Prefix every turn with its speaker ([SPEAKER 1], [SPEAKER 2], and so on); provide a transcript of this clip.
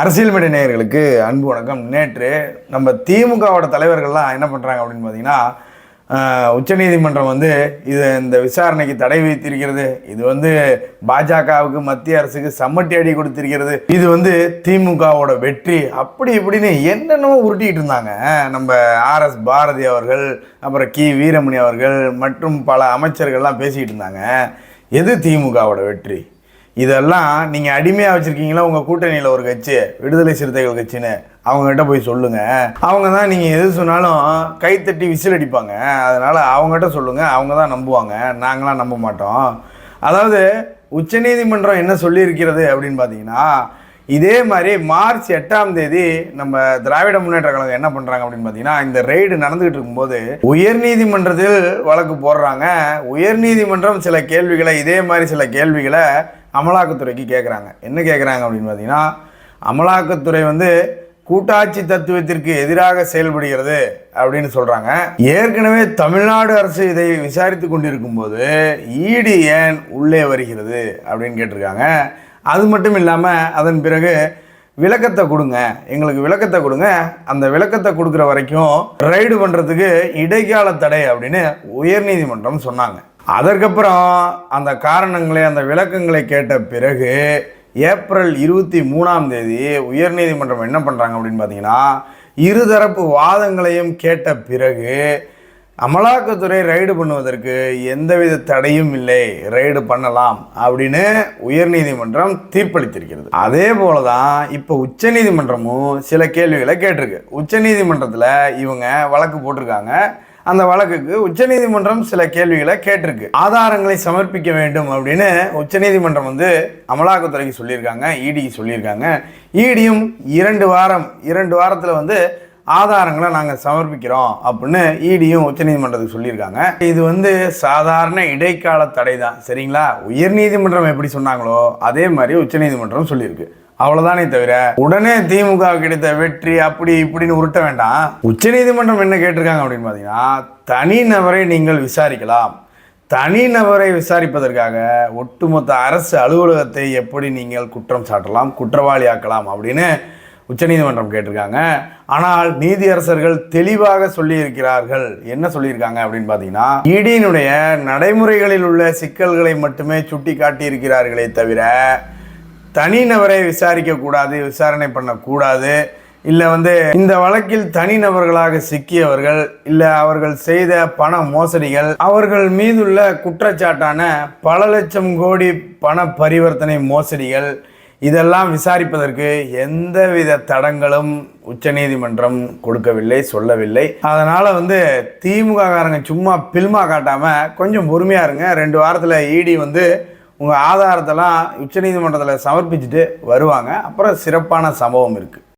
[SPEAKER 1] அரசியல் மீடிய நேயர்களுக்கு அன்பு வணக்கம். நேற்று நம்ம திமுகவோட தலைவர்கள்லாம் என்ன பண்ணுறாங்க அப்படின்னு பார்த்தீங்கன்னா உச்சநீதிமன்றம் வந்து இது இந்த விசாரணைக்கு தடை விதித்திருக்கிறது. இது வந்து பாஜகவுக்கு மத்திய அரசுக்கு சம்மட்டி அடி கொடுத்திருக்கிறது. இது வந்து திமுகவோட வெற்றி. அப்படி இப்படின்னு என்னென்னமோ உருட்டிக்கிட்டு இருந்தாங்க. நம்ம ஆர்எஸ் பாரதி அவர்கள் அப்புறம் கி வீரமணி அவர்கள் மற்றும் பல அமைச்சர்கள்லாம் பேசிக்கிட்டு இருந்தாங்க. எது திமுகவோட வெற்றி? இதெல்லாம் நீங்கள் அடிமையாக வச்சுருக்கீங்களா உங்கள் கூட்டணியில் ஒரு கட்சி விடுதலை சிறுத்தைகள் கட்சின்னு. அவங்ககிட்ட போய் சொல்லுங்கள் அவங்க தான் நீங்கள் எது சொன்னாலும் கைத்தட்டி விசில் அடிப்பாங்க. அதனால் அவங்ககிட்ட சொல்லுங்கள் அவங்க தான் நம்புவாங்க. நாங்களாம் நம்ப மாட்டோம். அதாவது உச்சநீதிமன்றம் என்ன சொல்லியிருக்கிறது அப்படின்னு பார்த்தீங்கன்னா இதே மாதிரி மார்ச் எட்டாம் தேதி நம்ம திராவிட முன்னேற்ற கழகம் என்ன பண்ணுறாங்க அப்படின்னு பார்த்தீங்கன்னா இந்த ரெய்டு நடந்துகிட்டு இருக்கும்போது உயர்நீதிமன்றத்தில் வழக்கு போடுறாங்க. உயர்நீதிமன்றம் சில கேள்விகளை இதே மாதிரி சில கேள்விகளை அமலாக்கத்துறைக்கு கேட்குறாங்க என்ன கேட்குறாங்க அப்படின்னு பார்த்தீங்கன்னா அமலாக்கத்துறை வந்து கூட்டாட்சி தத்துவத்திற்கு எதிராக செயல்படுகிறது அப்படின்னு சொல்கிறாங்க ஏற்கனவே தமிழ்நாடு அரசு இதை விசாரித்து கொண்டிருக்கும் போது ஈடி ஏன் உள்ளே வருகிறது அப்படின்னு கேட்டிருக்காங்க. அது மட்டும் இல்லாமல் அதன் பிறகு விளக்கத்தை கொடுங்க. எங்களுக்கு விளக்கத்தை கொடுங்க. அந்த விளக்கத்தை கொடுக்குற வரைக்கும் ரைடு பண்ணுறதுக்கு இடைக்கால தடை அப்படின்னு உயர்நீதிமன்றம் சொன்னாங்க. அதற்கப்புறம் அந்த காரணங்களை அந்த விளக்கங்களை கேட்ட பிறகு ஏப்ரல் இருபத்தி மூணாம் தேதி உயர்நீதிமன்றம் என்ன பண்ணுறாங்க அப்படின்னு பார்த்தீங்கன்னா இருதரப்பு வாதங்களையும் கேட்ட பிறகு அமலாக்கத்துறை ரைடு பண்ணுவதற்கு எந்தவித தடையும் இல்லை ரைடு பண்ணலாம் அப்படின்னு உயர்நீதிமன்றம் தீர்ப்பளித்திருக்கிறது. அதே போல தான் இப்போ உச்சநீதிமன்றமும் சில கேள்விகளை கேட்டிருக்கு. உச்சநீதிமன்றத்தில் இவங்க வழக்கு போட்டிருக்காங்க. அந்த வழக்குக்கு உச்சநீதிமன்றம் சில கேள்விகளை கேட்டிருக்கு. ஆதாரங்களை சமர்ப்பிக்க வேண்டும் அப்படின்னு உச்சநீதிமன்றம் வந்து அமலாக்கத்துறைக்கு சொல்லியிருக்காங்க இடிக்கு சொல்லியிருக்காங்க. இடியும் இரண்டு வாரம் இரண்டு வாரத்தில் வந்து ஆதாரங்களை நாங்கள் சமர்ப்பிக்கிறோம் அப்படின்னு இடியும் உச்சநீதிமன்றத்துக்கு சொல்லியிருக்காங்க. இது வந்து சாதாரண இடைக்கால தடை தான் சரிங்களா? உயர்நீதிமன்றம் எப்படி சொன்னாங்களோ அதே மாதிரி உச்சநீதிமன்றம் சொல்லியிருக்கு. அவ்வளவுதானே தவிர உடனே திமுக கிடைத்த வெற்றி அப்படி இப்படின்னு உருட்ட வேண்டாம். உச்சநீதிமன்றம் என்ன கேட்டிருக்காங்க அப்படின்னு பார்த்தீங்கன்னா தனிநபரை நீங்கள் விசாரிக்கலாம். தனிநபரை விசாரிப்பதற்காக ஒட்டுமொத்த அரசு அலுவலகத்தை எப்படி நீங்கள் குற்றம் சாட்டலாம் குற்றவாளியாக்கலாம் அப்படின்னு உச்சநீதிமன்றம் கேட்டிருக்காங்க. ஆனால் நீதியரசர்கள் தெளிவாக சொல்லியிருக்கிறார்கள். என்ன சொல்லியிருக்காங்க அப்படின்னு பார்த்தீங்கன்னா இடியினுடைய நடைமுறைகளில் உள்ள சிக்கல்களை மட்டுமே சுட்டி காட்டியிருக்கிறார்களே தவிர தனிநபரை விசாரிக்கக்கூடாது விசாரணை பண்ணக்கூடாது. இல்லை வந்து இந்த வழக்கில் தனிநபர்களாக சிக்கியவர்கள் இல்லை அவர்கள் செய்த பண மோசடிகள் அவர்கள் மீதுள்ள குற்றச்சாட்டான பல லட்சம் கோடி பண பரிவர்த்தனை மோசடிகள் இதெல்லாம் விசாரிப்பதற்கு எந்தவித தடங்களும் உச்சநீதிமன்றம் கொடுக்கவில்லை சொல்லவில்லை. அதனால் வந்து திமுக காரங்க சும்மா பில்மா காட்டாமல் கொஞ்சம் பொறுமையாக இருங்க. ரெண்டு வாரத்தில் இடி வந்து உங்கள் ஆதாரத்தெல்லாம் உச்சநீதிமன்றத்தில் சமர்ப்பிச்சுட்டு வருவாங்க. அப்புறம் சிறப்பான சம்பவம் இருக்குது